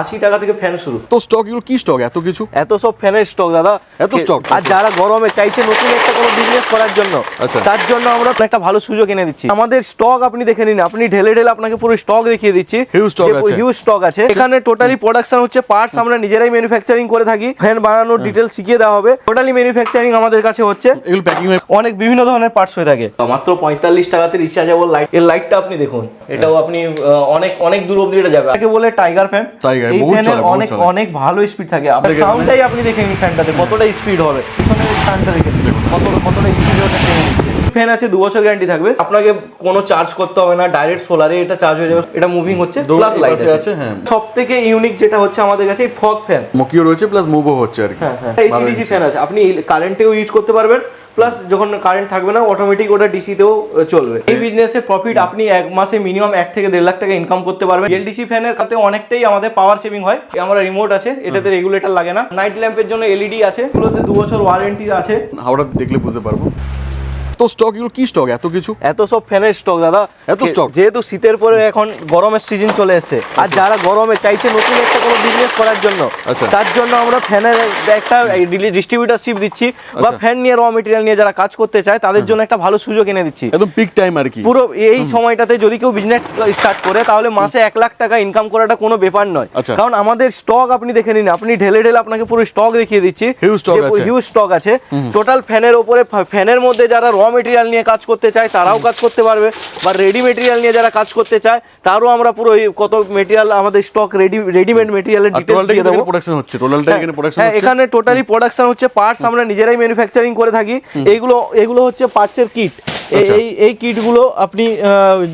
আশি টাকা থেকে ফ্যান শুরু। তো স্টক এগুলো কি স্টক এত কিছু? এত সব ফ্যানের স্টক দাদা। এত stock? আর যারা গরমে চাইছে নতুন একটা কোনো বিজনেস করার জন্য আচ্ছা। তার জন্য আমরা একটা ভালো সুযোগ এনে দিচ্ছি। আমাদের স্টক আপনি দেখে নিন আপনি ঢেলে ঢেলে আপনাকে পুরো স্টক দেখিয়ে দিচ্ছি। Huge stock আছে। হিউজ স্টক আছে। এখানে টোটালি প্রোডাকশন হচ্ছে পার্টস আমরা নিজেরাই ম্যানুফ্যাকচারিং করে থাকি। ফ্যান বানানোর ডিটেলস শিখিয়ে দেওয়া হবে। টোটালি ম্যানুফ্যাকচারিং আমাদের কাছে হচ্ছে। এগুলো প্যাকিং হয়ে অনেক বিভিন্ন ধরনের পার্টস হয়ে থাকে। মাত্র পঁয়তাল্লিশ টাকাতে রিচার্জেবল লাইটের লাইটটা আপনি দেখুন। এটাও আপনি অনেক অনেক দূর অব্দি এটা যাবে। বলে টাইগার ফ্যান এই ফ্যানের অনেক অনেক ভালো স্পিড থাকে। আপনার সাউন্ডটাই আপনি দেখে নিন ফ্যানটাতে কতটা স্পিড হবে। পিছনের ফ্যানটা দেখে নিন, কত কতটা স্পিড ওটা টেনে নিচ্ছে ফ্যান আছে দু বছর গ্যারান্টি থাকবে। আপনাকে কোনো চার্জ করতে হবে না ডাইরেক্ট সোলারে এটা চার্জ হয়ে যাবে। এটা মুভিং হচ্ছে প্লাস লাইট আছে। হ্যাঁ। সব থেকে ইউনিক যেটা হচ্ছে আমাদের কাছে এই ফগ ফ্যান মকিও রয়েছে প্লাস মুভও হচ্ছে আর কি। হ্যাঁ হ্যাঁ। ফ্যান আছে। আপনি কারেন্টেও ইউজ করতে পারবেন। প্লাস যখন কারেন্ট থাকবে না অটোমেটিক ওটা ডিসিতেও চলবে। এই বিজনেসের প্রফিট আপনি এক মাসে মিনিমাম এক থেকে দেড় লাখ টাকা ইনকাম করতে পারবেন। এলডিসি ফ্যানের কাছে অনেকটাই আমাদের পাওয়ার সেভিং হয়। আমরা রিমোট আছে এটাতে রেগুলেটর লাগে না। নাইট ল্যাম্পের জন্য এলইডি আছে এগুলোতে দু বছর ওয়ারেন্টি আছে। হাওড়াতে দেখলে বুঝতে পারব। তো স্টক এগুলো কি স্টক এত কিছু? এত সব ফ্যানের স্টক দাদা। এত স্টক যেহেতু শীতের পরে এখন গরমের সিজন চলে এসেছে আর যারা গরমে চাইছে নতুন একটা কোনো বিজনেস করার জন্য আচ্ছা। তার জন্য আমরা ফ্যানের একটা ডিস্ট্রিবিউটারশিপ দিচ্ছি বা আচ্ছা। ফ্যান নিয়ে র মেটেরিয়াল নিয়ে যারা কাজ করতে চায় তাদের জন্য একটা ভালো সুযোগ এনে দিচ্ছি। একদম পিক টাইম আর কি। পুরো এই সময়টাতে যদি কেউ বিজনেস স্টার্ট করে তাহলে মাসে এক লাখ টাকা ইনকাম করাটা কোনো ব্যাপার নয়। আচ্ছা। কারণ আমাদের স্টক আপনি দেখে নিন আপনি ঢেলে ঢেলে আপনাকে পুরো স্টক দেখিয়ে দিচ্ছি। হিউজ স্টক আছে। টোটাল ফ্যানের ওপরে ফ্যানের মধ্যে যারা র মেটেরিয়াল নিয়ে কাজ করতে চায় তারাও কাজ করতে পারবে। বা রেডি মেটেরিয়াল নিয়ে যারা কাজ করতে চায় তারও আমরা পুরো কত মেটেরিয়াল আমাদের স্টক রেডি রেডিমেড মেটেরিয়ালের দিয়ে দেবো। প্রোডাকশন হচ্ছে টোটালটা এখানে প্রোডাকশন হ্যাঁ এখানে টোটালি প্রোডাকশন হচ্ছে পার্টস আমরা নিজেরাই ম্যানুফ্যাকচারিং করে থাকি। এইগুলো এগুলো হচ্ছে পার্টসের কিট। এই এই কিটগুলো আপনি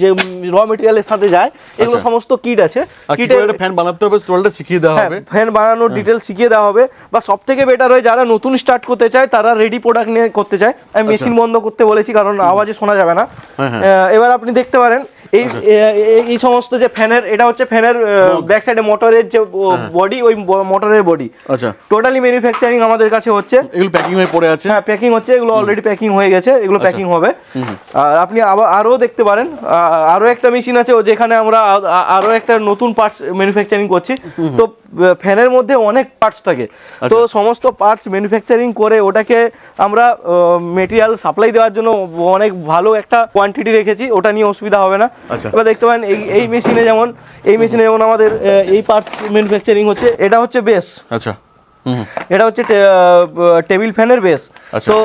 যে র মেটেরিয়ালের সাথে যায় এগুলো আচ্ছা। সমস্ত কিট আছে। আর কিটে একটা ফ্যান বানাতে হবে টোটালটা শিখিয়ে দেওয়া হবে। ফ্যান বানানোর ডিটেলস শিখিয়ে দেওয়া হবে। বা সব থেকে বেটার হয় যারা নতুন স্টার্ট করতে চায় তারা রেডি প্রোডাক্ট নিয়ে করতে চায়। আমি মেশিন বন্ধ করতে বলেছি কারণ আওয়াজে শোনা যাবে না। আচ্ছা। হ্যাঁ, হ্যাঁ। এবার আপনি দেখতে পারেন এই এই সমস্ত যে ফ্যানের এটা হচ্ছে ফ্যানের ব্যাক সাইডে মোটরের যে বডি ওই মোটরের বডি আচ্ছা। টোটালি ম্যানুফ্যাকচারিং আমাদের কাছে হচ্ছে। এগুলো প্যাকিং হয়ে পড়ে আছে। হ্যাঁ প্যাকিং হচ্ছে এগুলো অলরেডি প্যাকিং হয়ে গেছে এগুলো আচ্ছা। প্যাকিং হবে। আর আপনি আবার আরও দেখতে পারেন আরও একটা মেশিন আছে ও যেখানে আমরা আরও একটা নতুন পার্টস ম্যানুফ্যাকচারিং করছি। তো ফ্যানের মধ্যে অনেক পার্টস থাকে। আচ্ছা। তো সমস্ত পার্টস ম্যানুফ্যাকচারিং করে ওটাকে আমরা মেটেরিয়াল সাপ্লাই দেওয়ার জন্য অনেক ভালো একটা কোয়ান্টিটি রেখেছি ওটা নিয়ে অসুবিধা হবে না। আচ্ছা। এবার দেখতে পারেন এই এই মেশিনে যেমন এই মেশিনে যেমন আমাদের এই পার্টস ম্যানুফ্যাকচারিং হচ্ছে এটা হচ্ছে বেস আচ্ছা। এটা হচ্ছে টেবিল ফ্যানের বেস। আচ্ছা। তো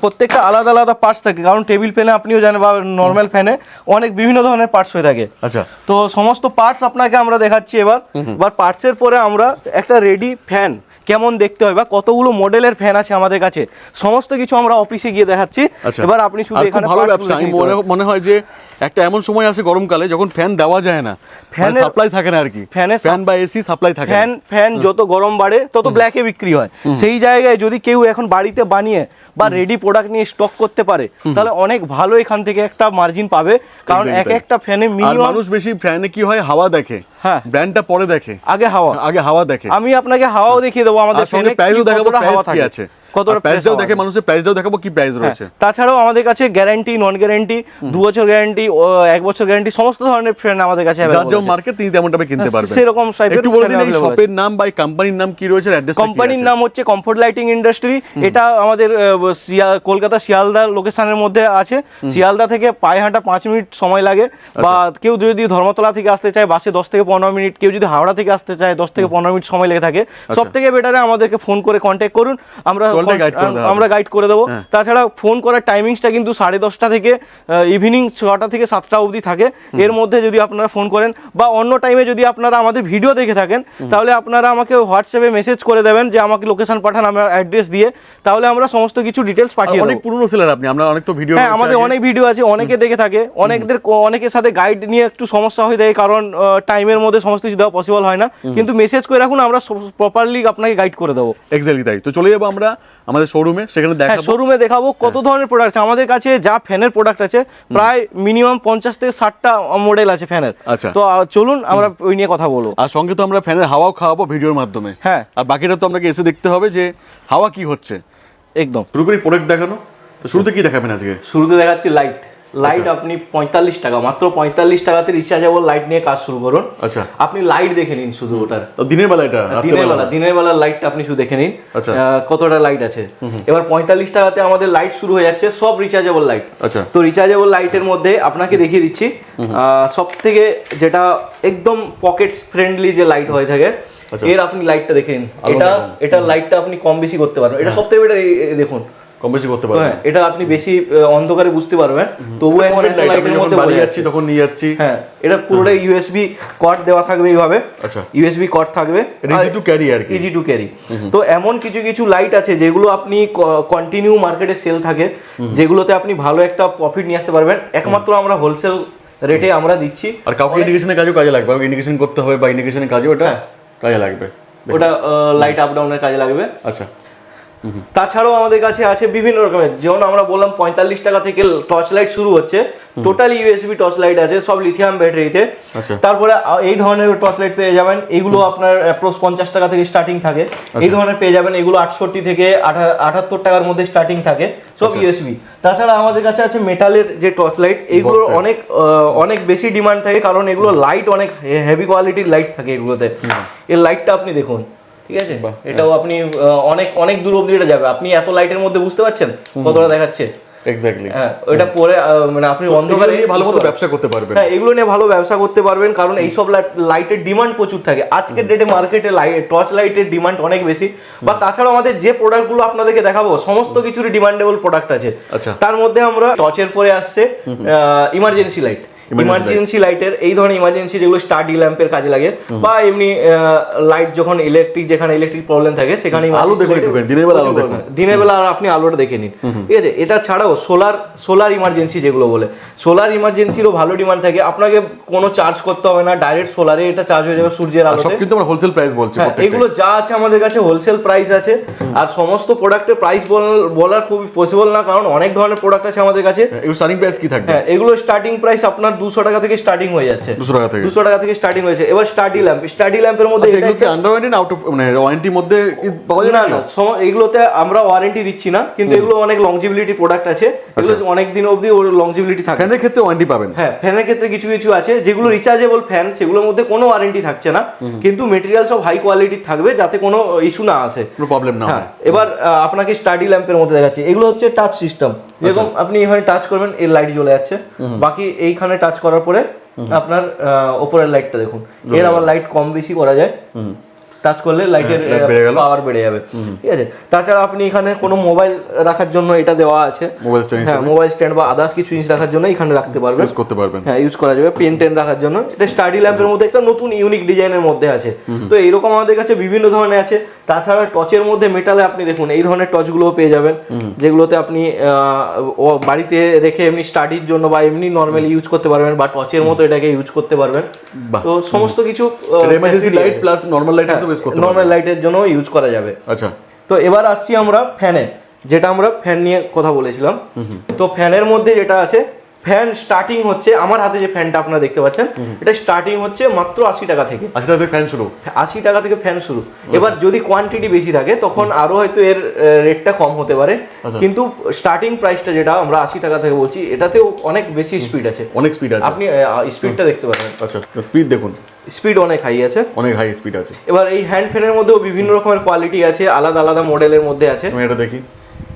প্রত্যেকটা আলাদা আলাদা পার্টস থাকে। কারণ টেবিল ফ্যানে আপনিও জানেন বা নর্মাল ফ্যানে অনেক বিভিন্ন ধরনের পার্টস হয়ে থাকে। আচ্ছা। তো সমস্ত পার্টস আপনাকে আমরা দেখাচ্ছি এবার। এবার পার্টসের পরে আমরা একটা রেডি ফ্যান কেমন দেখতে হয় বা কতগুলো মডেলের ফ্যান আছে আমাদের কাছে। সমস্ত কিছু আমরা অফিসে গিয়ে দেখাচ্ছি। আচ্ছা। এবার আপনি শুধু এখানে ভালো ব্যবসা। মনে হয় যে একটা এমন সময় আছে গরমকালে যখন ফ্যান দেওয়া যায় না। ফ্যান সাপ্লাই থাকে না আর কি। ফ্যানের ফ্যান বা এসি সাপ্লাই থাকে ফ্যান ফ্যান যত গরম বাড়ে তত ব্ল্যাকে বিক্রি হয়। সেই জায়গায় যদি কেউ এখন বাড়িতে বানিয়ে বা রেডি প্রোডাক্ট নিয়ে স্টক করতে পারে তাহলে অনেক ভালো এখান থেকে একটা মার্জিন পাবে। কারণ এক একটা ফ্যানে মিনিমাম মানুষ বেশি ফ্যানে কি হয়? হাওয়া দেখে। হ্যাঁ। ব্র্যান্ডটা পরে দেখে। আগে হাওয়া। আগে হাওয়া দেখে। আমি আপনাকে হাওয়াও দেখিয়ে দেবো আমাদের ফ্যানে প্রাইসও দেখাবো প্রাইস হাওয়া কি আছে। কতটা প্রাইসটাও দেখে মানুষের প্রাইসটাও দেখাবো কি প্রাইস হ্যাঁ, রয়েছে। তাছাড়াও আমাদের কাছে গ্যারান্টি নন গ্যারান্টি দু বছর গ্যারান্টি এক বছর গ্যারান্টি সমস্ত ধরনের ফ্যান আমাদের কাছে যার যেমন মার্কেট তিনি তেমনটা কিনতে পারবেন। সেরকম একটু বলে দিন এই শপের নাম বা কোম্পানির নাম কি রয়েছে অ্যাড্রেস কোম্পানির নাম হচ্ছে কমফোর্ট লাইটিং ইন্ডাস্ট্রি এটা আমাদের কলকাতা শিয়ালদা লোকেশনের মধ্যে আছে। শিয়ালদা থেকে পায়ে হাঁটা পাঁচ মিনিট সময় লাগে। বা আচ্ছা। কেউ যদি ধর্মতলা থেকে আসতে চায় বাসে দশ থেকে পনেরো মিনিট। কেউ যদি হাওড়া থেকে আসতে চায় দশ থেকে পনেরো মিনিট সময় লেগে থাকে। সব থেকে বেটারে আমাদেরকে ফোন করে কন্ট্যাক্ট করুন। আমরা আমরা গাইড করে দেবো। হ্যাঁ। তাছাড়া ফোন করার টাইমিংসটা কিন্তু সাড়ে দশটা থেকে ইভিনিং ছটা থেকে সাতটা অবধি থাকে। এর মধ্যে যদি আপনারা ফোন করেন বা অন্য টাইমে যদি আপনারা আমাদের ভিডিও দেখে থাকেন তাহলে আপনারা আমাকে হোয়াটসঅ্যাপে মেসেজ করে দেবেন যে আমাকে লোকেশন পাঠান আমার অ্যাড্রেস দিয়ে। তাহলে আমরা সমস্ত কিছু ডিটেলস পাঠিয়ে অনেক পুরনো সেলার আপনি আমরা অনেক তো ভিডিও হ্যাঁ আমাদের অনেক ভিডিও আছে অনেকে দেখে থাকে। অনেকদের অনেকের সাথে গাইড নিয়ে একটু সমস্যা হয়ে যায় কারণ টাইমের মধ্যে সমস্ত কিছু দেওয়া পসিবল হয় না। কিন্তু মেসেজ করে রাখুন আমরা প্রপারলি আপনাকে গাইড করে দেবো। এক্স্যাক্টলি তাই। তো চলে যাব আমরা আমাদের শোরুমে সেখানে দেখা দেখাবো। শোরুমে দেখাবো কত ধরনের প্রোডাক্ট আছে। আমাদের কাছে যা ফ্যানের প্রোডাক্ট আছে প্রায় মিনিমাম পঞ্চাশ থেকে ষাটটা মডেল আছে ফ্যানের। আচ্ছা। তো চলুন আমরা ওই নিয়ে কথা বলব। আর সঙ্গে তো আমরা ফ্যানের হাওয়াও খাওয়াবো ভিডিওর মাধ্যমে। হ্যাঁ। আর বাকিটা তো আপনাকে এসে দেখতে হবে যে হাওয়া কি হচ্ছে। একদম। পুরোপুরি প্রোডাক্ট দেখানো। তো শুরুতে কি দেখাবেন আজকে? শুরুতে দেখাচ্ছি লাইট লাইট আপনি পঁয়তাল্লিশ টাকা মাত্র পঁয়তাল্লিশ টাকাতে রিচার্জেবল লাইট নিয়ে কাজ শুরু করুন। আচ্ছা। আপনি লাইট দেখে নিন শুধু ওটার। দিনের বেলা এটা দিনের বেলা দিনের বেলার লাইটটা আপনি শুধু দেখে নিন। আচ্ছা। কতটা লাইট আছে। এবার পঁয়তাল্লিশ টাকাতে আমাদের লাইট শুরু হয়ে যাচ্ছে সব রিচার্জেবল লাইট আচ্ছা। তো রিচার্জেবল লাইটের মধ্যে আপনাকে দেখিয়ে দিচ্ছি সব থেকে যেটা একদম পকেট ফ্রেন্ডলি যে লাইট হয়ে থাকে আচ্ছা। এর আপনি লাইটটা দেখে নিন। এটা দেখুন। এটা লাইটটা আপনি কম বেশি করতে পারবেন। এটা সব থেকে দেখুন। কম বেশি করতে পারবেন। হ্যাঁ এটা আপনি বেশি অন্ধকারে বুঝতে পারবেন। তবুও এখন লাইটের মধ্যে যাচ্ছি তখন নিয়ে যাচ্ছি। হ্যাঁ এটা পুরোটাই ইউএসবি কর্ড দেওয়া থাকবে এইভাবে। আচ্ছা। ইউএসবি কর্ড থাকবে। ইজি টু ক্যারি আর কি। ইজি টু ক্যারি তো এমন কিছু কিছু লাইট আছে যেগুলো আপনি কন্টিনিউ মার্কেটে সেল থাকে যেগুলোতে আপনি ভালো একটা প্রফিট নিয়ে আসতে পারবেন। একমাত্র আমরা হোলসেল রেটে আমরা দিচ্ছি। আর কাউকে ইন্ডিকেশনের কাজেও কাজে লাগবে। ইন্ডিকেশন করতে হবে বা ইন্ডিকেশনের কাজেও এটা হ্যাঁ। কাজে লাগবে। ওটা লাইট আপ ডাউনের কাজে লাগবে। আচ্ছা। তাছাড়াও আমাদের কাছে আছে বিভিন্ন রকমের। যেমন আমরা বললাম পঁয়তাল্লিশ টাকা থেকে টর্চ লাইট শুরু হচ্ছে। টোটাল ইউএসবি টর্চ লাইট আছে সব লিথিয়াম ব্যাটারিতে আচ্ছা। তারপরে এই ধরনের টর্চ লাইট পেয়ে যাবেন। এগুলো আপনার অ্যাপ্রোচ পঞ্চাশ টাকা থেকে স্টার্টিং থাকে। এই ধরনের পেয়ে যাবেন এগুলো আটষট্টি থেকে আঠা- আটাত্তর টাকার মধ্যে স্টার্টিং থাকে সব ইউএসবি তাছাড়া আমাদের কাছে আছে মেটালের যে টর্চ লাইট এগুলোর অনেক অনেক বেশি ডিমান্ড থাকে কারণ এগুলো লাইট অনেক হেভি কোয়ালিটির লাইট থাকে এগুলোতে। এর লাইটটা আপনি দেখুন। ঠিক আছে? এটাও আপনি অনেক অনেক দূর অবধি এটা যাবে। আপনি এত লাইটের মধ্যে বুঝতে পারছেন কতটা দেখাচ্ছে? এক্স্যাক্টলি হ্যাঁ ওইটা পরে মানে আপনি অন্ধকারে ভালো মতো ব্যবসা করতে পারবেন। হ্যাঁ এগুলো নিয়ে ভালো ব্যবসা করতে পারবেন কারণ এইসব লাইটের ডিমান্ড প্রচুর থাকে। আজকের ডেটে মার্কেটে টর্চ লাইটের ডিমান্ড অনেক বেশি। বা তাছাড়াও আমাদের যে প্রোডাক্টগুলো আপনাদেরকে দেখাবো সমস্ত কিছুরই ডিমান্ডেবল প্রোডাক্ট আছে। আচ্ছা। তার মধ্যে আমরা টর্চের পরে আসছে ইমার্জেন্সি লাইট ইমার্জেন্সি লাইটের এই ধরনের ইমার্জেন্সি যেগুলো স্টাডি ল্যাম্পের কাজে লাগে বা এমনি লাইট যখন ইলেকট্রিক যেখানে ইলেকট্রিক প্রবলেম থাকে সেখানে আলো একটুখানি, দিনের বেলা আলো দিনের বেলা আর আপনি আলোটা দেখে নিন। ঠিক আছে? এটা ছাড়াও সোলার সোলার ইমার্জেন্সি যেগুলো বলে সোলার ইমার্জেন্সিরও ভালো ডিমান্ড থাকে। আপনাকে কোনো চার্জ করতে হবে না ডাইরেক্ট সোলারে এটা চার্জ হয়ে যাবে সূর্যের আলোতে। কিন্তু আমরা হোলসেল প্রাইস বলছি হ্যাঁ এগুলো যা আছে আমাদের কাছে হোলসেল প্রাইস আছে। আর সমস্ত প্রোডাক্টের প্রাইস বলার খুবই পসিবল না কারণ অনেক ধরনের প্রোডাক্ট আছে আমাদের কাছে। এগুলো স্টার্টিং প্রাইস কি থাকবে? হ্যাঁ এগুলো স্টার্টিং প্রাইস আপনার দুশো টাকা থেকে স্টার্টিং হয়ে যাচ্ছে। দুশো টাকা থেকে। দুশো টাকা থেকে স্টার্টিং হয়েছে এবার স্টাডি ল্যাম্প স্টাডি ল্যাম্পের মধ্যে এগুলো কি আন্ডার ওয়ারেন্টি আউট অফ মানে ওয়ারেন্টির মধ্যে পাওয়া যায় না এগুলোতে আমরা ওয়ারেন্টি দিচ্ছি না কিন্তু এগুলো অনেক লংজিবিলিটি প্রোডাক্ট আছে। এগুলো আচ্ছা। অনেক দিন অবধি ওর লংজিবিলিটি থাকে। ফ্যানের ক্ষেত্রে ওয়ারেন্টি পাবেন। হ্যাঁ ফ্যানের ক্ষেত্রে কিছু কিছু আছে যেগুলো রিচার্জেবল ফ্যান সেগুলোর মধ্যে কোনো ওয়ারেন্টি থাকছে না। কিন্তু মেটেরিয়াল সব হাই কোয়ালিটির থাকবে যাতে কোনো ইস্যু না আসে। কোনো প্রবলেম না হ্যাঁ এবার আপনাকে স্টাডি ল্যাম্পের মধ্যে দেখাচ্ছি। এগুলো হচ্ছে টাচ সিস্টেম যেরকম আপনি এখানে টাচ করবেন এর লাইট জ্বলে যাচ্ছে। বাকি এইখানে টাচ করার পরে আপনার আহ, ওপরের লাইটটা দেখুন। এর আবার লাইট কম বেশি করা যায়। টাচ করলে লাইটের গেল। পাওয়ার বেড়ে যাবে। ঠিক আছে? তাছাড়া আপনি এখানে কোনো মোবাইল রাখার জন্য এটা দেওয়া আছে। মোবাইল স্ট্যান্ড হ্যাঁ মোবাইল স্ট্যান্ড বা আদার্স কিছু জিনিস রাখার জন্য এখানে রাখতে পারবেন। ইউজ করতে পারবেন। হ্যাঁ ইউজ করা যাবে। পেন টেন রাখার জন্য। এটা স্টাডি ল্যাম্পের মধ্যে একটা নতুন ইউনিক ডিজাইনের মধ্যে আছে। তো এইরকম আমাদের কাছে বিভিন্ন ধরনের আছে। তাছাড়া টচের মধ্যে মেটালে আপনি দেখুন এই ধরনের টর্চগুলোও পেয়ে যাবেন। যেগুলোতে আপনি বাড়িতে রেখে এমনি স্টাডির জন্য বা এমনি নর্মালি ইউজ করতে পারবেন বা টচের মতো এটাকে ইউজ করতে পারবেন। তো সমস্ত কিছু emergency light plus normal light use করতে নর্মাল লাইটের জন্য ইউজ করা যাবে। আচ্ছা। তো এবার আসছি আমরা ফ্যানে যেটা আমরা ফ্যান নিয়ে কথা বলেছিলাম। তো ফ্যানের মধ্যে যেটা আছে ফ্যান স্টার্টিং হচ্ছে আমার হাতে যে ফ্যানটা আপনারা দেখতে পাচ্ছেন এটা স্টার্টিং হচ্ছে মাত্র আশি টাকা থেকে। আশি টাকা ফ্যান শুরু? আশি টাকা থেকে ফ্যান শুরু। এবার যদি কোয়ান্টিটি বেশি থাকে তখন আরও হয়তো এর রেটটা কম হতে পারে। আচ্ছা। কিন্তু স্টার্টিং প্রাইসটা যেটা আমরা আশি টাকা থেকে বলছি এটাতেও অনেক বেশি স্পিড আছে। অনেক স্পিড আছে। আপনি স্পিডটা দেখতে পারেন। আচ্ছা স্পিড দেখুন। স্পিড অনেক হাই আছে। অনেক হাই স্পিড আছে। এবার এই হ্যান্ড ফ্যানের মধ্যেও বিভিন্ন রকমের কোয়ালিটি আছে আলাদা আলাদা মডেলের মধ্যে আছে। আমি এটা দেখি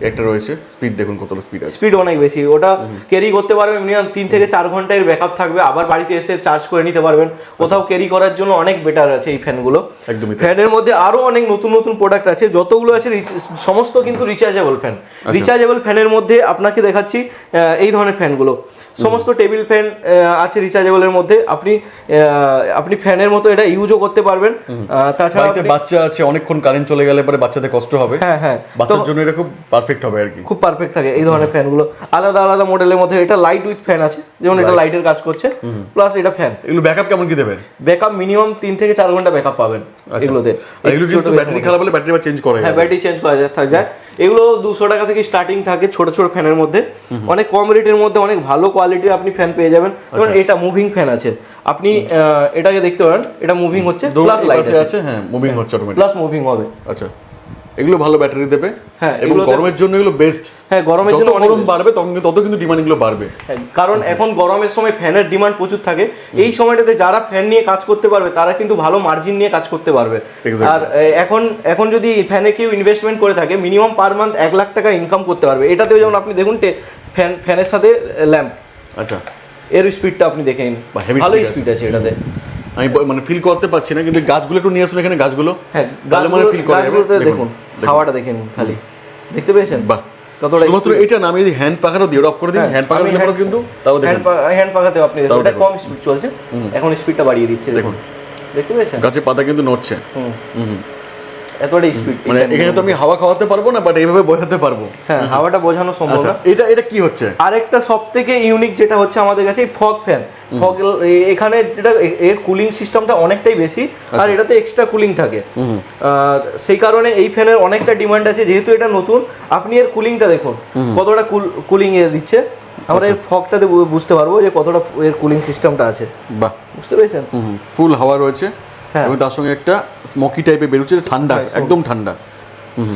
একটা রয়েছে স্পিড দেখুন কতটা স্পিড আছে। স্পিড অনেক বেশি ওটা ক্যারি করতে পারবেন মিনিমাম তিন থেকে চার ঘণ্টার ব্যাকআপ থাকবে আবার বাড়িতে এসে চার্জ করে নিতে পারবেন। কোথাও ক্যারি করার জন্য অনেক বেটার আছে এই ফ্যানগুলো একদমই ফ্যানের মধ্যে আরও অনেক নতুন নতুন প্রোডাক্ট আছে যতগুলো আছে সমস্ত কিন্তু রিচার্জেবল ফ্যান। রিচার্জেবল ফ্যানের মধ্যে আপনাকে দেখাচ্ছি এই ধরনের ফ্যানগুলো সমস্ত টেবিল ফ্যান আছে রিচার্জেবলের মধ্যে। আপনি আপনি ফ্যানের মতো এটা ইউজও করতে পারবেন। তাছাড়া বাচ্চা আছে অনেকক্ষণ কারেন্ট চলে গেলে পরে বাচ্চাদের কষ্ট হবে। হ্যাঁ হ্যাঁ। বাচ্চার জন্য এটা খুব পারফেক্ট হবে আর কি। খুব পারফেক্ট থাকে এই ধরনের ফ্যানগুলো। আলাদা আলাদা মডেলের মধ্যে এটা লাইট উইথ ফ্যান আছে। যেমন এটা লাইটের কাজ করছে। প্লাস এটা ফ্যান এগুলো ব্যাকআপ কেমন কি দেবেন? ব্যাকআপ মিনিমাম তিন থেকে চার ঘণ্টা ব্যাকআপ পাবেন এগুলোতে। এগুলো কিন্তু ব্যাটারি খারাপ হলে ব্যাটারি চেঞ্জ করে হ্যাঁ ব্যাটারি চেঞ্জ করা যায় যায়। এগুলো দুশো টাকা থেকে স্টার্টিং থাকে ছোট ছোট ফ্যানের মধ্যে। অনেক কম রেটের মধ্যে অনেক ভালো কোয়ালিটির আপনি ফ্যান পেয়ে যাবেন। এবং এটা মুভিং ফ্যান আছে। আপনি এটাকে দেখতে পারেন এটা মুভিং হচ্ছে প্লাস লাইট আছে। হ্যাঁ মুভিং হচ্ছে প্লাস মুভিং হবে। আচ্ছা। এগুলো ভালো ব্যাটারি দেবে হ্যাঁ, এবং গরমের জন্য এগুলো বেস্ট হ্যাঁ গরমের জন্য গরম বাড়বে তখন তত কিন্তু ডিমান্ড এগুলো বাড়বে। হ্যাঁ, কারণ এখন গরমের সময় ফ্যানের ডিমান্ড প্রচুর থাকে। এই সময়টাতে যারা ফ্যান নিয়ে কাজ করতে পারবে তারা কিন্তু ভালো মার্জিন নিয়ে কাজ করতে পারবে। আর এখন এখন যদি ফ্যানে কেউ ইনভেস্টমেন্ট করে থাকে মিনিমাম পার মান্থ এক লাখ টাকা ইনকাম করতে পারবে। এটাতেও যেমন আপনি দেখুন ফ্যান ফ্যানের সাথে ল্যাম্প আচ্ছা। এর স্পিডটা আপনি দেখে নিন। বাহ, ভালোই স্পিড আছে। এটাতে। আমি মানে ফিল করতে পারছি না কিন্তু গাছগুলো একটু নিয়ে আসুন এখানে গাছগুলো। হ্যাঁ তাহলে মানে ফিল করা দেখুন। দেখুন। হাওয়াটা দেখেন নিন খালি দেখতে পেয়েছেন? বাহ। কতটা শুধুমাত্র এটা না আমি যদি হ্যান্ড পাখারও দিয়ে অফ করে দিই হ্যাঁ, হ্যান্ড পাখানো দিলে কিন্তু তাও দেখেন। হ্যান্ড পাখাতেও আপনি এটা কম স্পিড চলছে। এখন স্পিডটা বাড়িয়ে দিচ্ছে দেখুন। দেখতে পেয়েছেন? গাছের পাতা কিন্তু নড়ছে। হুম হুম। হুম। এতটা স্পিড মানে এখানে তো আমি হাওয়া খাওয়াতে পারব না বাট এইভাবে বোঝাতে পারব। হ্যাঁ হাওয়াটা বোঝানো সম্ভব আচ্ছা না। এটা এটা কি হচ্ছে? আরেকটা সব থেকে ইউনিক যেটা হচ্ছে আমাদের কাছে ফগ ফ্যান ফগ এখানে যেটা এর কুলিং সিস্টেমটা অনেকটাই বেশি আর এটাতে এক্সট্রা কুলিং থাকে। হুম সেই কারণে এই ফ্যানের অনেকটা ডিমান্ড আছে যেহেতু এটা নতুন আপনি এর কুলিংটা দেখুন কতটা কুলিং এ দিচ্ছে। আমরা আচ্ছা। এর ফগটাতে বুঝতে পারব যে কতটা এর কুলিং সিস্টেমটা আছে। বাহ। বুঝতে পেরেছেন? ফুল হাওয়া রয়েছে। এবং তার সঙ্গে একটা স্মোকি টাইপের বেরোচ্ছে ঠান্ডা হ্যাঁ, একদম ঠান্ডা।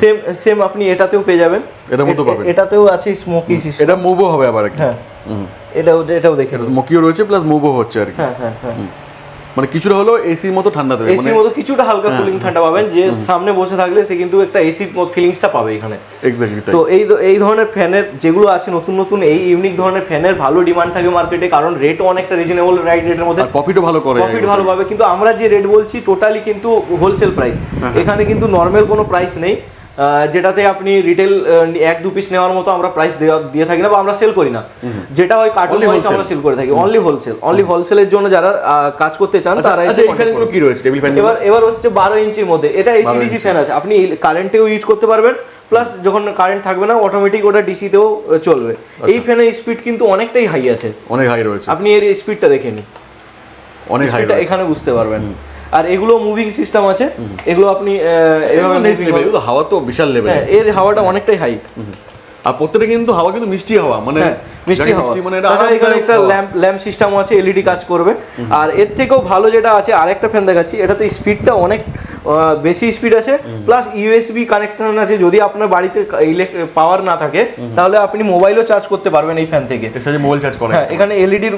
সেম সেম আপনি এটাতেও পেয়ে যাবেন। এটা মতো পাবেন। এটাতেও আছে স্মোকি সিস্টেম এটা মুভও হবে আবার একটা। হ্যাঁ। এটাও এটাও দেখে স্মোকিও রয়েছে প্লাস মুভও হচ্ছে আর কি। হ্যাঁ হ্যাঁ হ্যাঁ। মানে কিছুটা হলো এসির মতো ঠান্ডা দেবে মানে এসির মতো কিছুটা হালকা কুলিং ঠান্ডা পাবেন যে সামনে বসে থাকলে সে কিন্তু একটা এসির ফিলিংসটা পাবে এখানে। এক্স্যাক্টলি তো এই এই ধরনের ফ্যানের যেগুলো আছে নতুন নতুন এই ইউনিক ধরনের ফ্যানের ভালো ডিমান্ড থাকে মার্কেটে কারণ রেটও অনেকটা রিজনেবল রাইট রেটের মধ্যে প্রফিটও ভালো করে প্রফিট ভালো পাবে। কিন্তু আমরা যে রেট বলছি টোটালি কিন্তু হোলসেল প্রাইস হ্যাঁ, এখানে কিন্তু নর্মাল কোনো প্রাইস নেই। যেটাতে আপনি রিটেল এক দু পিস নেওয়ার মতো আমরা প্রাইস দিয়ে থাকি না বা আমরা সেল করি না। যেটা হয় কার্টুন ওয়াইজ আমরা সেল করে থাকি অনলি হোলসেল অনলি হোলসেল জন্য যারা কাজ করতে চান আচ্ছা তারা আচ্ছা এসে এই ফ্যানগুলো কি রয়েছে? টেবিল ফ্যান এবার এবার হচ্ছে বারো ইঞ্চির মধ্যে। এটা এসি ডিসি ফ্যান আছে। আপনি কারেন্টেও ইউজ করতে পারবেন প্লাস যখন কারেন্ট থাকবে না অটোমেটিক ওটা ডিসিতেও চলবে। আচ্ছা। এই ফ্যানের স্পিড কিন্তু অনেকটাই হাই আছে। অনেক হাই রয়েছে। আপনি এর স্পিডটা দেখে নিন। অনেক হাই এখানে বুঝতে পারবেন। আর এগুলো মুভিং সিস্টেম আছে। এগুলো আপনি। হাওয়া তো বিশাল লেভেল হ্যাঁ এর হাওয়াটা অনেকটাই হাই আর প্রত্যেকটা কিন্তু হাওয়া কিন্তু মিষ্টি হাওয়া মানে হ্যাঁ মিষ্টি হাওয়া। মানে এখানে একটা ল্যাম্প ল্যাম্প সিস্টেম আছে এলইডি কাজ করবে। আর এর থেকেও ভালো যেটা আছে আরেকটা ফ্যান দেখাচ্ছি এটাতে স্পিডটা অনেক বেশি স্পিড আছে প্লাস ইউএসবি কানেকশন আছে যদি আপনার বাড়িতে পাওয়ার না থাকে তাহলে আপনি মোবাইলও চার্জ করতে পারবেন এই ফ্যান থেকে। মোবাইল চার্জ করে হ্যাঁ এখানে এলইডির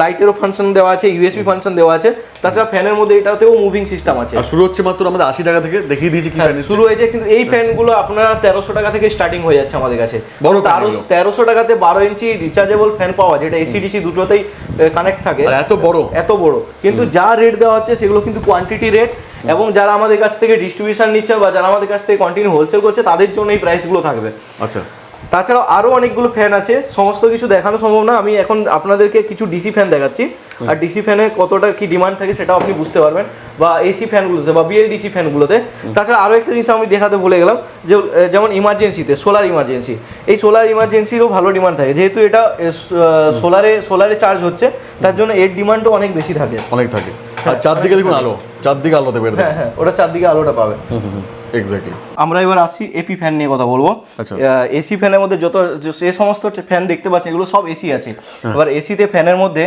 লাইটেরও ফাংশন দেওয়া আছে ইউএসবি ফাংশন দেওয়া আছে তাছাড়া ফ্যানের মধ্যে এটাতেও মুভিং সিস্টেম আছে। শুরু হচ্ছে মাত্র আমাদের আশি টাকা থেকে দেখিয়ে দিয়েছি কি হ্যাঁ, ফ্যান শুরু হয়েছে কিন্তু এই ফ্যানগুলো আপনার তেরোশো টাকা থেকে স্টার্টিং হয়ে যাচ্ছে আমাদের কাছে। তেরোশো টাকাতে বারো ইঞ্চি রিচার্জেবল ফ্যান পাওয়া যেটা এসি ডিসি দুটোতেই কানেক্ট থাকে। এত বড়? এত বড়। কিন্তু যা রেট দেওয়া হচ্ছে সেগুলো কিন্তু কোয়ান্টিটি রেট এবং যারা আমাদের কাছ থেকে ডিস্ট্রিবিউশন নিচ্ছে বা যারা আমাদের কাছ থেকে কন্টিনিউ হোলসেল করছে তাদের জন্য এই প্রাইসগুলো থাকবে। আচ্ছা। তাছাড়াও আরও অনেকগুলো ফ্যান আছে সমস্ত কিছু দেখানো সম্ভব না আমি এখন আপনাদেরকে কিছু ডিসি ফ্যান দেখাচ্ছি। আর ডিসি ফ্যানের কতটা কি ডিমান্ড থাকে সেটাও আপনি বুঝতে পারবেন বা এসি ফ্যানগুলোতে বা বিএলডিসি ফ্যানগুলোতে তাছাড়া আরও একটা জিনিস আমি দেখাতে ভুলে গেলাম যে যেমন ইমার্জেন্সিতে সোলার ইমার্জেন্সি এই সোলার ইমার্জেন্সিরও ভালো ডিমান্ড থাকে যেহেতু এটা সোলারে সোলারে চার্জ হচ্ছে তার জন্য এর ডিমান্ডও অনেক বেশি থাকে। অনেক থাকে। আর চারদিকে দেখুন আলো। চারদিকে আলো দেবে হ্যাঁ হ্যাঁ ওটা চারদিকে আলোটা পাবে। এক্স্যাক্টলি আমরা এবার আসছি এপি ফ্যান নিয়ে কথা বলব। আচ্ছা। এসি ফ্যানের মধ্যে যত যে সমস্ত ফ্যান দেখতে পাচ্ছেন এগুলো সব এসি আছে। এবার এসিতে ফ্যানের মধ্যে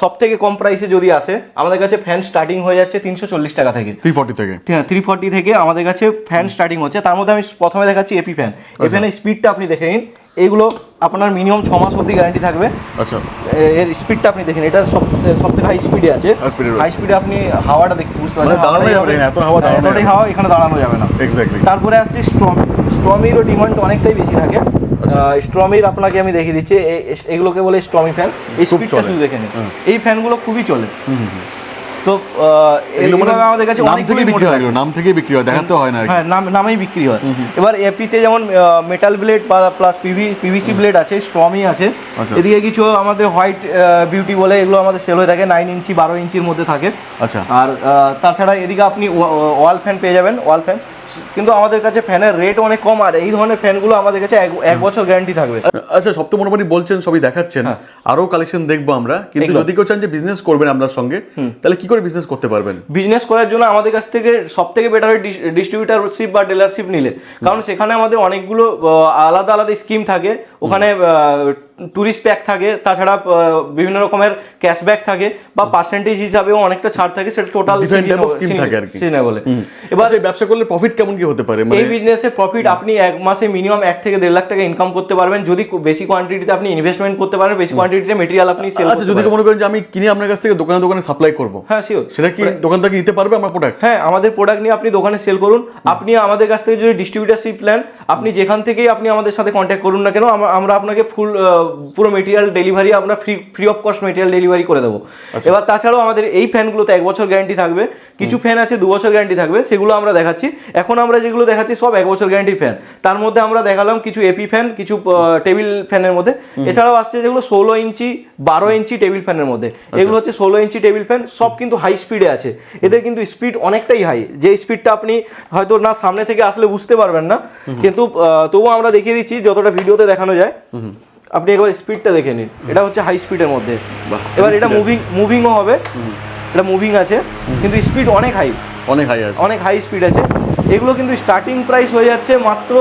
সব থেকে কম প্রাইসে যদি আসে আমাদের কাছে ফ্যান স্টার্টিং হয়ে যাচ্ছে তিনশো চল্লিশ টাকা থেকে। থ্রি ফর্টি থেকে। থ্রি ফর্টি থেকে আমাদের কাছে ফ্যান স্টার্টিং হচ্ছে। তার মধ্যে আমি প্রথমে দেখাচ্ছি এপি ফ্যান এই ফ্যানের স্পিডটা আপনি দেখে নিন। এগুলো আপনার মিনিমাম ছ মাস অবধি গ্যারান্টি থাকবে। আচ্ছা। এর স্পিডটা আপনি দেখেন এটা সব সব থেকে হাই স্পিডে আছে। হাই স্পিডে আপনি হাওয়াটা দেখতে বুঝতে মানে পারছেন দাঁড়ানো যাবে না, এত হাওয়া হ্যাঁ, এতটাই হাওয়া এখানে দাঁড়ানো যাবে না। এক্স্যাক্টলি তারপরে আসছে স্ট্রম স্ট্রমিরও ডিমান্ড অনেকটাই বেশি থাকে। আচ্ছা। স্ট্রমির আপনাকে আমি দেখিয়ে দিচ্ছি এগুলোকে বলে স্ট্রমি ফ্যান এই স্পিডটা। শুধু দেখে নিন। এই ফ্যানগুলো খুবই চলে। তো মানে এইভাবে আমাদের কাছে নাম থেকে বিক্রি হয় নাম থেকেই বিক্রি হয় দেখাতে হয় না হ্যাঁ নাম নামেই বিক্রি হয়। এবার এপিতে যেমন মেটাল ব্লেড বা প্লাস পিভি পিভিসি ব্লেড আছে স্ট্রমই আছে। আচ্ছা। এদিকে কিছু আমাদের হোয়াইট বিউটি বলে এগুলো আমাদের সেল হয়ে থাকে নাইন ইঞ্চি বারো ইঞ্চির মধ্যে থাকে। আচ্ছা। আর তাছাড়া এদিকে আপনি ওয়াল ফ্যান পেয়ে যাবেন ওয়াল ফ্যান কিন্তু আমাদের কাছে ফ্যানের রেট অনেক কম আর এই ধরনের ফ্যানগুলো আমাদের কাছে এক- বছর গ্যারান্টি থাকবে। আচ্ছা সব তো মোটামুটি বলছেন সবই দেখাচ্ছেন আরও আরও কালেকশন দেখব আমরা। কিন্তু যদি কেউ চান যে বিজনেস করবেন আপনার সঙ্গে তাহলে কি করে বিজনেস করতে পারবেন? বিজনেস করার জন্য আমাদের কাছ থেকে সব থেকে বেটার হয় ডিস্ট্রিবিউটারশিপ বা ডিলারশিপ নিলে। কারণ সেখানে আমাদের অনেকগুলো আলাদা আলাদা স্কিম থাকে। ওখানে ট্যুরিস্ট প্যাক থাকে তাছাড়া বিভিন্ন রকমের ক্যাশব্যাক থাকে বা পার্সেন্টেজ হিসাবেও অনেকটা ছাড় থাকে সেটা টোটাল। সিজনেবল এবার এবার এই ব্যবসা করলে প্রফিট কেমন কি হতে পারে? মানে এই বিজনেসে প্রফিট আপনি এক মাসে মিনিমাম এক থেকে দেড় লাখ টাকা ইনকাম করতে পারবেন যদি বেশি কোয়ান্টিটিতে আপনি ইনভেস্টমেন্ট করতে পারেন বেশি কোয়ান্টিটিতে মেটেরিয়াল আপনি সেল আচ্ছা যদি মনে করেন যে আমি কিনে আপনার কাছ থেকে দোকানে দোকানে সাপ্লাই করব হ্যাঁ শিওর সেটা কি দোকান থেকে নিতে পারবে আমার প্রোডাক্ট হ্যাঁ আমাদের প্রোডাক্ট নিয়ে আপনি দোকানে সেল করুন। আপনি আমাদের কাছ থেকে যদি ডিস্ট্রিবিউটারশিপ নেন আপনি যেখান থেকেই আপনি আমাদের সাথে কন্ট্যাক্ট করুন না কেন আমরা- আপনাকে ফুল পুরো মেটেরিয়াল ডেলিভারি আমরা free free of cost material delivery করে দেবো। এবার তাছাড়াও আমাদের এই ফ্যানগুলোতে এক বছর গ্যারান্টি থাকবে। কিছু ফ্যান আছে দু বছর গ্যারান্টি থাকবে সেগুলো আমরা দেখাচ্ছি। এখন আমরা যেগুলো দেখাচ্ছি সব এক বছর গ্যারান্টির ফ্যান তার মধ্যে আমরা দেখালাম কিছু এপি ফ্যান কিছু টেবিল ফ্যানের মধ্যে। এছাড়াও আসছে যেগুলো ষোলো ইঞ্চি বারো ইঞ্চি টেবিল ফ্যানের মধ্যে। এগুলো হচ্ছে ষোলো ইঞ্চি টেবিল ফ্যান সব কিন্তু হাই স্পিডে আছে। এদের কিন্তু স্পিড অনেকটাই হাই যে স্পিডটা আপনি হয়তো না সামনে থেকে আসলে বুঝতে পারবেন না কিন্তু তবুও আমরা দেখিয়ে দিচ্ছি যতটা ভিডিওতে দেখানো যায়। আপনি একবার স্পিডটা দেখে নিন। এটা হচ্ছে হাই স্পিডের মধ্যে। এবার এটা মুভিং মুভিংও হবে। এটা মুভিং আছে। কিন্তু স্পিড অনেক হাই অনেক হাই আছে। অনেক হাই স্পিড আছে। এগুলো কিন্তু স্টার্টিং প্রাইস হয়ে যাচ্ছে মাত্র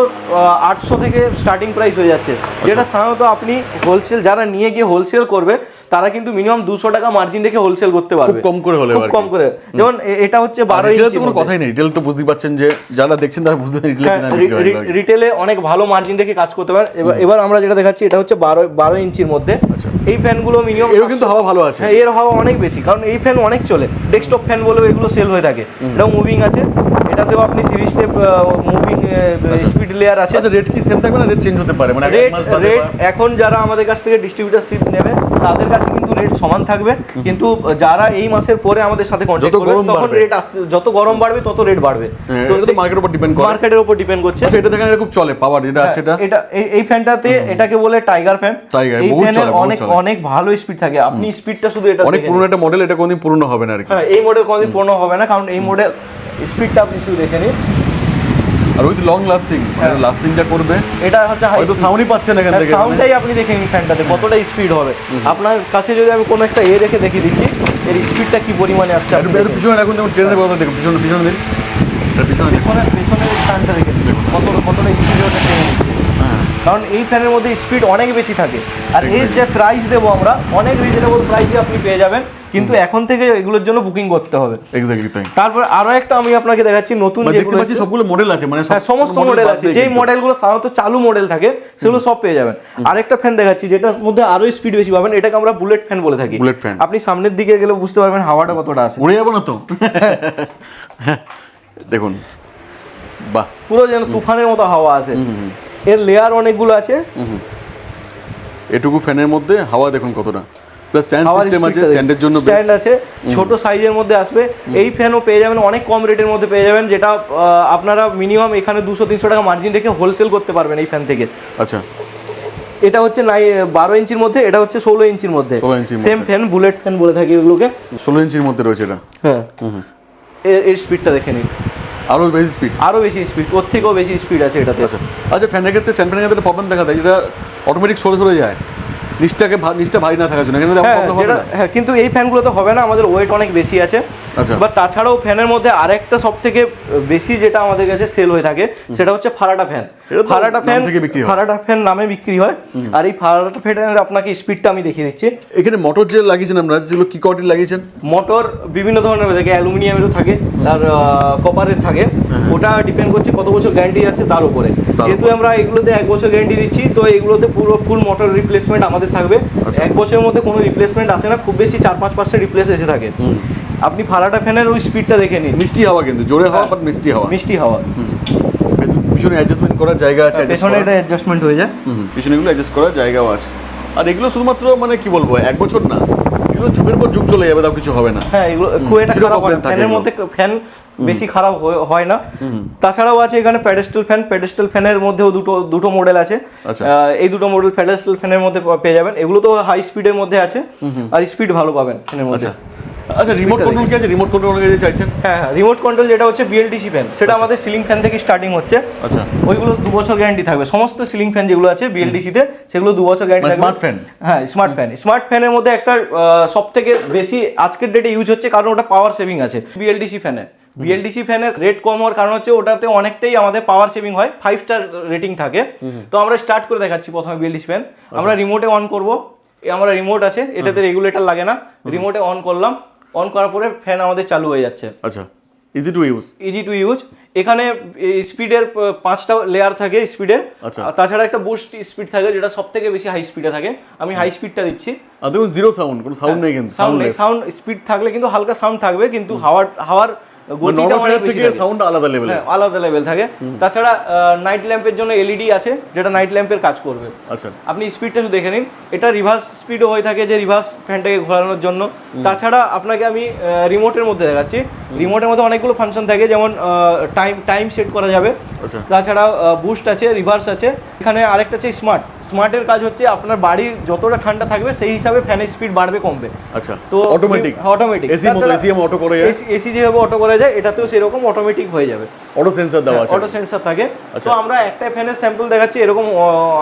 আটশো থেকে স্টার্টিং প্রাইস হয়ে যাচ্ছে। যেটা সাধারণত আপনি হোলসেল যারা নিয়ে গিয়ে হোলসেল করবে তারা কিন্তু মিনিমাম দুশো টাকা মার্জিন রেখে হোলসেল করতে পারবে। কম করে কি। কম করে। যেমন এটা হচ্ছে বারো ইঞ্চি কোনো কথাই নেই। রিটেল তো বুঝতেই পারছেন যে যারা দেখছেন তারা বুঝতে রিটেল হয় রিটেলে অনেক ভালো মার্জিন রেখে কাজ করতে পারে এবার এবার আমরা যেটা দেখাচ্ছি এটা হচ্ছে বারো বারো ইঞ্চির মধ্যে। আচ্ছা। এই ফ্যানগুলো মিনিমাম এরও কিন্তু হাওয়া ভালো আছে। হ্যাঁ এর হাওয়া অনেক বেশি কারণ এই ফ্যান অনেক চলে। ডেস্কটপ ফ্যান বলেও এগুলো সেল হয়ে থাকে। এটাও মুভিং আছে। এটাতেও আপনি three step moving speed layer আছে আচ্ছা রেট কি? সেম থাকবে না? রেট চেঞ্জ হতে পারে। মানে রেট রেট এখন যারা আমাদের কাছ থেকে ডিস্ট্রিবিউটারশিপ নেবে তাদের কাছে কিন্তু রেট সমান থাকবে। কিন্তু যারা এই মাসের পরে আমাদের সাথে কন্ট্যাক্ট করবে তখন রেট যত গরম বাড়বে তত রেট বাড়বে। হ্যাঁ, তো এটা তো মার্কেটের উপর ডিপেন্ড করে। মার্কেটের উপর ডিপেন্ড করছে। আচ্ছা এটা দেখেন এটা খুব চলে পাওয়ার যেটা আছে এটা? এটা এই- ফ্যানটাতে এটাকে বলে টাইগার ফ্যান Tiger, এই ফ্যানের অনেক অনেক ভালো স্পিড থাকে। আপনি স্পিডটা শুধু এটা অনেক পুরনো একটা মডেল এটা কোনদিন পুরনো হবে না আর কি। হ্যাঁ এই মডেল কোনোদিন পুরনো হবে না কারণ এই মডেল স্পিডটা আপনি শুধু দেখে নিন আর উইথ লং লাস্টিং মানে লাস্টিংটা করবে এটা হচ্ছে হাই হয়তো সাউন্ডই পাচ্ছেন এখান থেকে মানে। সাউন্ডটাই আপনি দেখে নিন ফ্যানটাতে কতটা স্পিড হবে। আপনার কাছে যদি আমি কোনো একটা এ রেখে দেখিয়ে দিচ্ছি এর স্পিডটা কি পরিমাণে আসছে একটু পিছনে রাখুন দেখুন ট্রেনের কথা দেখুন পিছনে পিছনে দিন। এটা পিছনে দেখুন। পেছনের পেছনের ফ্যানটা দেখে নিন কত কতটা স্পিড ওটা টেনে হ্যাঁ। কারণ এই ফ্যানের মধ্যে স্পিড অনেক বেশি থাকে। আর এর যে প্রাইস দেবো আমরা অনেক রিজনেবল প্রাইসে আপনি পেয়ে যাবেন। কিন্তু এখন থেকে এগুলোর জন্য বুকিং করতে হবে। এক্স্যাক্টলি তাই তারপর আরও একটা আমি আপনাকে দেখাচ্ছি নতুন মানে দেখতে পাচ্ছি সবগুলো মডেল আছে মানে হ্যাঁ সমস্ত মডেল আছে। যেই। মডেলগুলো সাধারণত চালু মডেল থাকে সেগুলো সব পেয়ে যাবেন। আরেকটা ফ্যান দেখাচ্ছি যেটার মধ্যে আরও স্পিড বেশি পাবেন এটাকে আমরা বুলেট ফ্যান বলে থাকি। বুলেট ফ্যান আপনি সামনের দিকে গেলে বুঝতে পারবেন হাওয়াটা কতটা আছে। উড়ে যাব না তো? দেখুন বাহ। পুরো যেন তুফানের মতো হাওয়া আছে। এর লেয়ার অনেকগুলো আছে। এটুকু ফ্যানের মধ্যে হাওয়া দেখুন কতটা। প্লাস স্ট্যান্ড সিস্টেম আছে স্ট্যান্ডের জন্য স্ট্যান্ড আছে ছোট সাইজের মধ্যে আসবে। এই ফ্যানও পেয়ে যাবেন অনেক কম রেটের মধ্যে পেয়ে যাবেন যেটা আপনারা মিনিমাম এখানে দুশো তিনশো টাকা মার্জিন রেখে হোলসেল করতে পারবেন এই ফ্যান থেকে। আচ্ছা। এটা হচ্ছে নাই বারো ইঞ্চির মধ্যে এটা হচ্ছে ষোলো ইঞ্চির মধ্যে। সেম ফ্যান বুলেট ফ্যান বলে থাকি এগুলোকে। ষোলো ইঞ্চির মধ্যে রয়েছে এটা? হ্যাঁ। এর- স্পিডটা দেখে নিন। আরও বেশি স্পিড আরও বেশি স্পিড ওর থেকেও বেশি স্পিড আছে এটাতে। আচ্ছা। আচ্ছা ফ্যানের ক্ষেত্রে স্ট্যান্ড ফ্যানের ক্ষেত্রে প্রবলেম দেখা দেয় যেটা অটোমেটিক সরে সরে যায়। নিচটাকে নিচটা ভারী না থাকার জন্য হ্যাঁ যেটা হ্যাঁ কিন্তু এই ফ্যানগুলোতে হবে না আমাদের ওয়েট অনেক বেশি আছে। আচ্ছা। বা তাছাড়াও ফ্যানের মধ্যে আরেকটা সব থেকে বেশি যেটা আমাদের কাছে সেল হয়ে থাকে সেটা হচ্ছে ফারাটা ফ্যান ফারাটা ফ্যান থেকে বিক্রি ফারাটা ফ্যান নামে বিক্রি হয়। আর এই ফারাটা ফ্যানের আপনাকে স্পিডটা আমি দেখিয়ে দিচ্ছি। এখানে মোটর যে লাগিয়েছেন আমরা যেগুলো কি কোয়ালিটি লাগিয়েছেন? মোটর বিভিন্ন ধরনের থাকে অ্যালুমিনিয়ামেরও থাকে আর কপারের থাকে। ওটা ডিপেন্ড করছে কত বছর গ্যারান্টি আছে তার উপরে। যেহেতু আমরা এগুলোতে এক বছর গ্যারান্টি দিচ্ছি তো এগুলোতে পুরো ফুল মোটর রিপ্লেসমেন্ট আমাদের থাকবে। আচ্ছা। এক বছরের মধ্যে কোনো রিপ্লেসমেন্ট আসে না খুব বেশি চার পাঁচ পার্সেন্ট রিপ্লেস এসে থাকে। আপনি ফালাটা ফ্যানের ওই স্পিডটা দেখে নিন। মিষ্টি হাওয়া কিন্তু জোরে হাওয়া বাট মিষ্টি হাওয়া। মিষ্টি হাওয়া। পিছনে অ্যাডজাস্টমেন্ট করার জায়গা আছে পিছনে। এটা অ্যাডজাস্টমেন্ট হয়ে যায়। পিছনে এগুলো অ্যাডজাস্ট করার জায়গাও আছে। আর এগুলো শুধুমাত্র মানে কি বলব এক বছর না। এগুলো যুগের পর যুগ চলে যাবে তাও কিছু হবে না। হ্যাঁ এগুলো খুব একটা খারাপ হয় ফ্যানের মধ্যে ফ্যান বেশি খারাপ হয়- না। তাছাড়াও আছে এখানে প্যাডেস্টাল ফ্যান প্যাডেস্টাল ফ্যানের মধ্যেও দুটো দুটো মডেল আছে। আচ্ছা। এই দুটো মডেল প্যাডেস্টাল ফ্যানের মধ্যে পেয়ে যাবেন। এগুলো তো হাই স্পিডের মধ্যে আছে আর স্পিড ভালো পাবেন ফ্যানের মধ্যে। আচ্ছা আচ্ছা রিমোট কন্ট্রোল কি আছে? রিমোট কন্ট্রোল যে চাইছেন? হ্যাঁ হ্যাঁ রিমোট কন্ট্রোল যেটা হচ্ছে বিএলডিসি ফ্যান সেটা আমাদের সিলিং ফ্যান থেকে স্টার্টিং হচ্ছে। আচ্ছা। ওইগুলো দু বছর গ্যারান্টি থাকবে। সমস্ত সিলিং ফ্যান যেগুলো আছে বিএলডিসিতে সেগুলো দু বছর গ্যারান্টি থাকবে। smart fan? হ্যাঁ স্মার্ট ফ্যান স্মার্ট ফ্যানের মধ্যে একটা সব থেকে বেশি আজকের ডেটে ইউজ হচ্ছে কারণ ওটা পাওয়ার সেভিং আছে বিএলডিসি ফ্যানে বিএলডিসি ফ্যানের রেট কম হওয়ার কারণ হচ্ছে ওটাতে অনেকটাই আমাদের পাওয়ার সেভিং হয় ফাইভ স্টার রেটিং থাকে। তো আমরা স্টার্ট করে দেখাচ্ছি প্রথমে বিএলডিসি ফ্যান আমরা রিমোটে অন করব। আমরা রিমোট আছে এটাতে রেগুলেটর লাগে না। রিমোটে অন করলাম। অন করার পরে ফ্যান আমাদের চালু হয়ে যাচ্ছে। আচ্ছা easy to use easy to use এখানে স্পিডের পাঁচটা লেয়ার থাকে স্পিডের আচ্ছা। তাছাড়া একটা বুস্ট স্পিড থাকে যেটা সব থেকে বেশি হাই স্পিডে থাকে। আমি হাই স্পিডটা দিচ্ছি। দেখুন জিরো সাউন্ড কোনো সাউন্ড নেই কিন্তু সাউন্ড নেই। সাউন্ড স্পিড থাকলে কিন্তু হালকা সাউন্ড থাকবে কিন্তু হাওয়ার হাওয়ার মানে থেকে সাউন্ড আলাদা লেভেলে হ্যাঁ আলাদা লেভেল থাকে। তাছাড়া নাইট ল্যাম্পের জন্য এলইডি আছে যেটা নাইট ল্যাম্পের কাজ করবে। আচ্ছা। আপনি স্পিডটা একটু দেখে নিন। এটা রিভার্স স্পিডও হয়ে থাকে যে রিভার্স ফ্যানটাকে ঘোরানোর জন্য। তাছাড়া আপনাকে আমি রিমোটের মধ্যে দেখাচ্ছি। রিমোটের মধ্যে অনেকগুলো ফাংশন থাকে যেমন টাইম টাইম সেট করা যাবে। আচ্ছা। তাছাড়া বুস্ট আছে রিভার্স আছে। এখানে আরেকটা আছে স্মার্ট স্মার্টের কাজ হচ্ছে আপনার বাড়ির যতটা ঠান্ডা থাকবে সেই হিসাবে ফ্যানের স্পিড বাড়বে কমবে। আচ্ছা। তো অটোমেটিক অটোমেটিক এসি মতো এসি অটো করে। এসি যেভাবে অটো করে যায় এটাতেও সেরকম অটোমেটিক হয়ে যাবে। অটো সেন্সর দেওয়া আছে। অটো সেন্সর থাকে। আচ্ছা। তো আমরা একটা ফ্যানের স্যাম্পল দেখাচ্ছি এরকম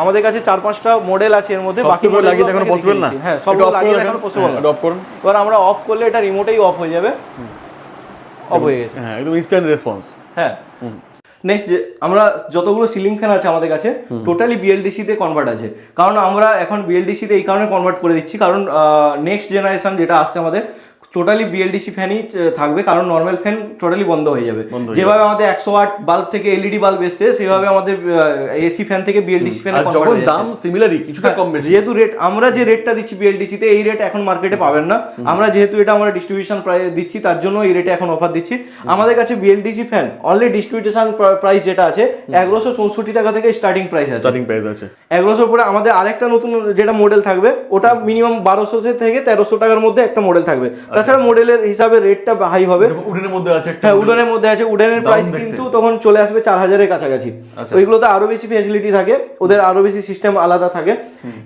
আমাদের কাছে চার পাঁচটা মডেল আছে এর মধ্যে বাকি সবগুলো লাগিয়ে দেখানো পসিবল না? হ্যাঁ সবগুলো লাগিয়ে দেখানো পসিবল না। অফ করুন। এবার আমরা অফ করলে এটা রিমোটেই অফ হয়ে যাবে। অফ হয়ে গেছে। হ্যাঁ একদম ইনস্ট্যান্ট রেসপন্স হ্যাঁ। নেক্সট যে আমরা যতগুলো সিলিং ফ্যান আছে আমাদের কাছে টোটালি বিএলডিসি তে কনভার্ট আছে। কারণ আমরা এখন বিএলডিসি তে এই কারণে কনভার্ট করে দিচ্ছি কারণ নেক্সট জেনারেশন যেটা আসছে আমাদের টোটালি বিএলডিসি ফ্যানই থাকবে কারণ নর্মাল ফ্যান টোটালি বন্ধ হয়ে যাবে। যেভাবে আমাদের একশো ওয়াট বাল্ব থেকে এলইডি বাল্ব এসছে সেভাবে আমাদের এসি ফ্যান থেকে বিএলডিসি ফ্যান যখন দাম সিমিলারই কিছুটা কম বেশি। যেহেতু রেট আমরা যে রেটটা দিচ্ছি বিএলডিসি তে এই রেট এখন মার্কেটে পাবেন না। আমরা যেহেতু এটা আমরা ডিস্ট্রিবিউশন প্রাইস দিচ্ছি তার জন্য এই রেটে এখন অফার দিচ্ছি। আমাদের কাছে BLDC fan only distribution price যেটা আছে এগারোশো চৌষট্টি টাকা থেকে স্টার্টিং প্রাইস আছে। স্টার্টিং প্রাইস আছে। এগারোশোর পরে আমাদের আরেকটা নতুন যেটা মডেল থাকবে ওটা মিনিমাম বারোশো থেকে তেরোশো টাকার মধ্যে একটা মডেল থাকবে। তাছাড়া মডেলের হিসাবে রেটটা হাই হবে। উডেনের মধ্যে আছে হ্যাঁ উডনের মধ্যে আছে। উডনের প্রাইস কিন্তু তখন চলে আসবে চার হাজারের কাছাকাছি। আচ্ছা। ওইগুলোতে আরও বেশি ফেসিলিটি থাকে। ওদের আরও বেশি সিস্টেম আলাদা থাকে।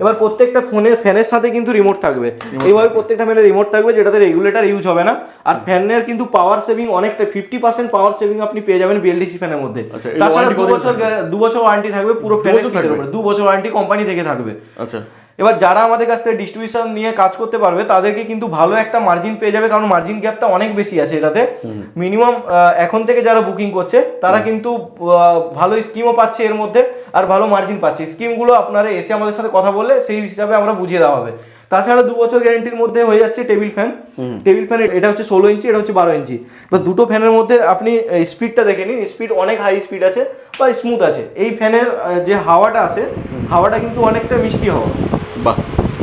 এবার প্রত্যেকটা ফোনে ফ্যানের সাথে কিন্তু রিমোট থাকবে। এইভাবে প্রত্যেকটা ফ্যানের রিমোট থাকবে যেটাতে রেগুলেটর ইউজ হবে না। আর ফ্যানের কিন্তু পাওয়ার সেভিং অনেকটা ফিফটি পার্সেন্ট পাওয়ার সেভিং আপনি পেয়ে যাবেন বিএলডিসি ফ্যানের মধ্যে। আচ্ছা, তাছাড়া দু বছর দু বছর ওয়ারেন্টি থাকবে পুরো ফ্যানের? দু বছর ওয়ারেন্টি কোম্পানি থেকে থাকবে। আচ্ছা। এবার যারা আমাদের কাছ থেকে ডিস্ট্রিবিউশন নিয়ে কাজ করতে পারবে তাদেরকে কিন্তু ভালো একটা মার্জিন পেয়ে যাবে কারণ মার্জিন গ্যাপটা অনেক বেশি আছে এটাতে। মিনিমাম এখন থেকে যারা বুকিং করছে তারা কিন্তু ভালো স্কিমও পাচ্ছে এর মধ্যে আর ভালো মার্জিন পাচ্ছে। স্কিমগুলো আপনারা এসে আমাদের সাথে কথা বললে সেই হিসাবে আমরা বুঝিয়ে দেওয়া হবে। তাছাড়া দু বছর গ্যারেন্টির মধ্যে হয়ে যাচ্ছে টেবিল ফ্যান টেবিল ফ্যান এটা হচ্ছে ষোলো ইঞ্চি এটা হচ্ছে বারো ইঞ্চি এবার দুটো ফ্যানের মধ্যে আপনি স্পিডটা দেখে নিন স্পিড অনেক হাই স্পিড আছে বা স্মুথ আছে। এই ফ্যানের যে হাওয়াটা আছে হাওয়াটা কিন্তু অনেকটা মিষ্টি হাওয়া। বাহ।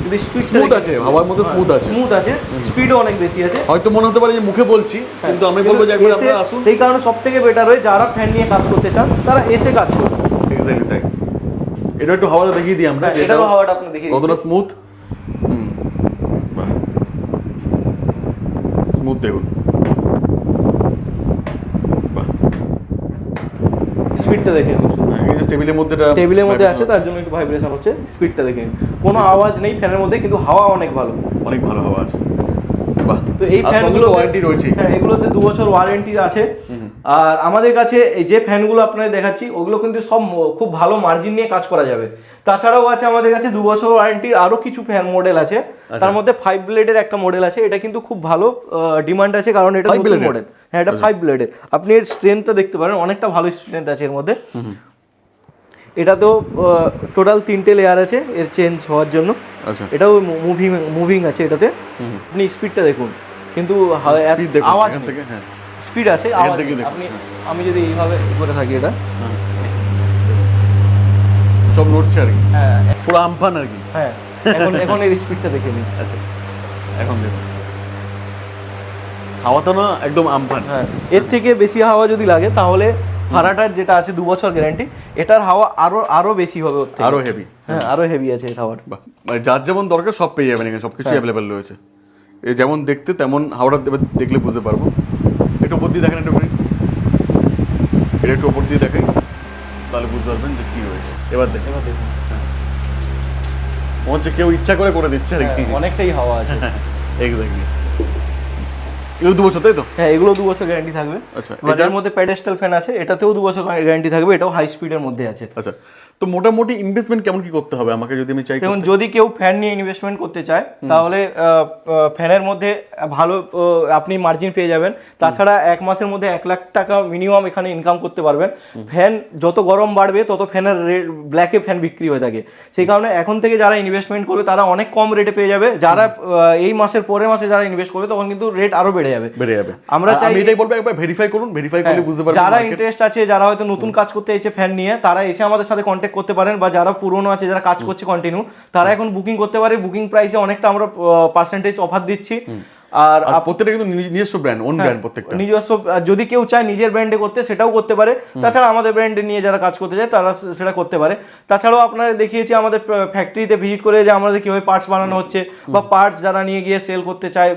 যদি স্পিড স্মুথ আছে হাওয়ার মধ্যে স্মুথ আছে। স্মুথ আছে স্পিডও অনেক বেশি আছে। হয়তো মনে হতে পারে যে মুখে বলছি কিন্তু আমি বলব যে একবার আপনারা আসুন। সেই কারণে সব থেকে বেটার হয় যারা ফ্যান নিয়ে কাজ করতে চান তারা এসে কাজ করুন। এক্স্যাক্টলি তাই। এটা একটু হাওয়াটা দেখিয়ে দিই আমরা হ্যাঁ, যে এটারও এটা হাওয়াটা আপনি দেখিয়ে কতটা। স্মুথ স্মুথ দেখুন। স্পিডটা দেখে নিন শুধু টেবিলের মধ্যে টেবিলের মধ্যে আছে তার জন্য একটু ভাইব্রেশন হচ্ছে স্পিডটা দেখে নিন কোনো আওয়াজ নেই ফ্যানের মধ্যে কিন্তু হাওয়া অনেক ভালো। অনেক ভালো হাওয়া আছে। বাহ। তো এই ফ্যানগুলো ওয়ারেন্টি রয়েছে হ্যাঁ এগুলোতে দু বছর ওয়ারেন্টি আছে। আর আমাদের কাছে এই যে ফ্যানগুলো আপনাদের দেখাচ্ছি ওগুলো কিন্তু সব খুব ভালো মার্জিন নিয়ে কাজ করা যাবে। তাছাড়াও আছে আমাদের কাছে দু বছর ওয়ারেন্টির আরও কিছু ফ্যান মডেল আছে। আচ্ছা। তার মধ্যে ফাইভ ব্লেডের একটা মডেল আছে এটা কিন্তু খুব ভালো ডিমান্ড আছে কারণ এটা নতুন মডেল হ্যাঁ এটা ফাইভ ব্লেডের আপনি এর স্ট্রেংথটা দেখতে পারেন অনেকটা ভালো স্ট্রেংথ আছে এর মধ্যে। এটা তো টোটাল তিনটে লেয়ার আছে এর চেঞ্জ হওয়ার জন্য। আচ্ছা। এটাও মুভিং মুভিং আছে এটাতে। আপনি স্পিডটা দেখুন। কিন্তু আওয়াজ থেকে হ্যাঁ। স্পিড আছে আপনি হ্যাঁ। আমি যদি এইভাবে করে থাকি এটা। সব নড়ছে আর কি? হ্যাঁ। পুরো আমফান আর কি? হ্যাঁ। এখন এখন এর স্পিডটা দেখে নিন। আচ্ছা। এখন দেখুন। হাওয়া তো না একদম আমফান। হ্যাঁ। এর থেকে বেশি হাওয়া যদি লাগে তাহলে ভাড়াটার যেটা আছে দু বছর গ্যারান্টি এটার হাওয়া আরও আরও বেশি হবে ওর থেকে। আরও হেভি হ্যাঁ আরও হেভি আছে এই হাওয়াটা। মানে যার যেমন দরকার সব পেয়ে যাবেন এখানে সব কিছু অ্যাভেলেবেল রয়েছে। যেমন দেখতে তেমন হাওড়া দেখলে বুঝতে পারব। একটু ওপর দিয়ে দেখেন একটু এটা একটু ওপর দিয়ে দেখাই তাহলে বুঝতে পারবেন যে কি রয়েছে এবার দেখেন। এবার দেখুন মনে হচ্ছে কেউ ইচ্ছা করে করে দিচ্ছে আর কি। হ্যাঁ, অনেকটাই হাওয়া আছে। এক্স্যাক্টলি এগুলো দু বছর তাই তো? হ্যাঁ এগুলো দু বছর গ্যারান্টি থাকবে। আচ্ছা এবার এটা এর মধ্যে প্যাডেস্টাল ফ্যান আছে এটাতেও দু বছর গ্যারান্টি থাকবে এটাও হাই স্পিডের মধ্যে আছে। আচ্ছা তো মোটামুটি ইনভেস্টমেন্ট কেমন কি করতে হবে আমাকে যদি আমি চাই দেখুন যদি কেউ ফ্যান নিয়ে ইনভেস্টমেন্ট করতে চায় তাহলে ফ্যানের মধ্যে ভালো আপনি মার্জিন পেয়ে যাবেন। তাছাড়া এক মাসের মধ্যে এক লাখ টাকা মিনিমাম এখানে ইনকাম করতে পারবেন। ফ্যান যত গরম বাড়বে তত ফ্যানের রেট ব্ল্যাকে ফ্যান বিক্রি হয়ে থাকে। সেই কারণে এখন থেকে যারা ইনভেস্টমেন্ট করবে তারা অনেক কম রেটে পেয়ে যাবে। যারা এই মাসের পরের মাসে যারা ইনভেস্ট করবে তখন কিন্তু রেট আরও বেড়ে যাবে। বেড়ে যাবে। আমরা চাই- এটাই বলব একবার ভেরিফাই করুন ভেরিফাই করলে বুঝতে পারবেন যারা ইন্টারেস্ট আছে যারা হয়তো নতুন কাজ করতে এসেছে ফ্যান নিয়ে তারা এসে আমাদের সাথে কন্ট্যাক্ট করতে পারেন বা যারা পুরনো আছে যারা কাজ করছে কন্টিনিউ তারা এখন বুকিং করতে পারে। বুকিং প্রাইসে অনেকটা আমরা পার্সেন্টেজ অফার দিচ্ছি। আর প্রত্যেকটা কিন্তু নিজস্ব ব্র্যান্ড ওন ব্র্যান্ড প্রত্যেকটা। নিজস্ব যদি কেউ চায় নিজের ব্র্যান্ডে করতে সেটাও করতে পারে। তাছাড়া আমাদের ব্র্যান্ডে নিয়ে যারা কাজ করতে চায় তারা সেটা করতে পারে। তাছাড়াও আপনারা দেখিয়েছি আমাদের ফ্যাক্টরিতে ভিজিট করে যে আমাদের কীভাবে পার্টস বানানো হচ্ছে বা পার্টস যারা নিয়ে গিয়ে সেল করতে চায়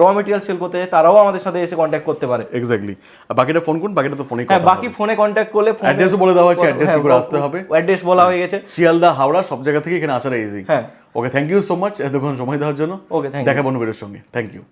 র মেটেরিয়াল সেল করতে চায় তারাও আমাদের সাথে এসে কন্ট্যাক্ট করতে পারে। এক্স্যাক্টলি বাকিটা ফোন করুন বাকিটা তো ফোনে হ্যাঁ বাকি ফোনে কন্ট্যাক্ট করলে অ্যাড্রেসও বলে দেওয়া হচ্ছে অ্যাড্রেস হ্যাঁ, করে আসতে হবে। অ্যাড্রেস বলা হয়ে গেছে। শিয়ালদা হাওড়া সব জায়গা থেকে এখানে আসাটা ইজি হ্যাঁ। Okay thank you so much এতক্ষণ সময় দেওয়ার জন্য। ওকে দেখা বন্ধু সঙ্গে। Thank you